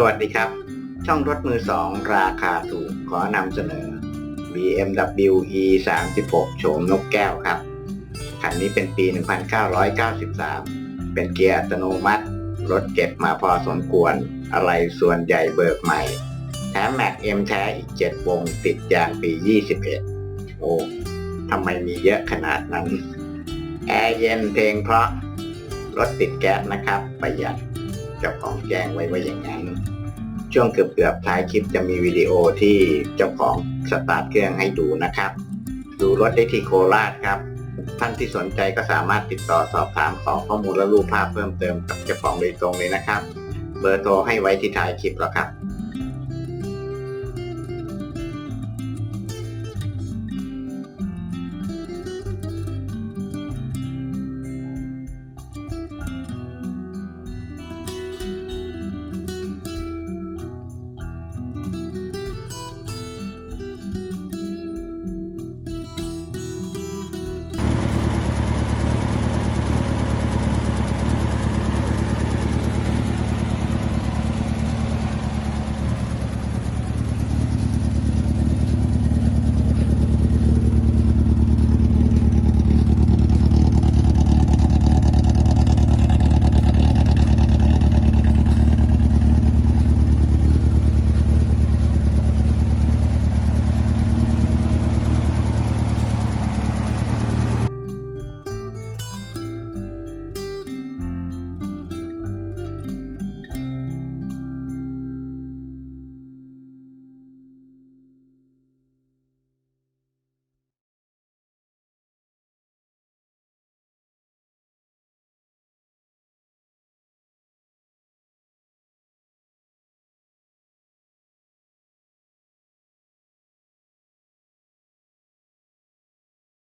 สวัสดีครับ ช่องรถมือสองราคาถูกขอนำเสนอ BMW E 3 6 โฉมนกแก้วครับ คันนี้เป็นปี 1993 เป็นเกียร์อัตโนมัติ รถเก็บมาพอสมควร อะไรส่วนใหญ่เบิกใหม่ แถมแม็กเอ็มแท้อีก 7 วงติดยางปี 21 โอ้ทำไมมีเยอะขนาดนั้น แอร์เย็นเพลงเพราะ รถติดแก๊สนะครับประหยัด เจ้าของแจ้งไว้ว่าอย่างนั้น ช่วงเกือบๆท้ายคลิปจะมีวิดีโอที่เจ้าของสตาร์ทเครื่องให้ดูนะครับ ดูรถได้ที่โคราชครับ ท่านที่สนใจก็สามารถติดต่อสอบถามขอข้อมูลและรูปภาพเพิ่มเติมกับเจ้าของโดยตรงเลยนะครับ เบอร์โทรให้ไว้ที่ท้ายคลิปแล้วครับ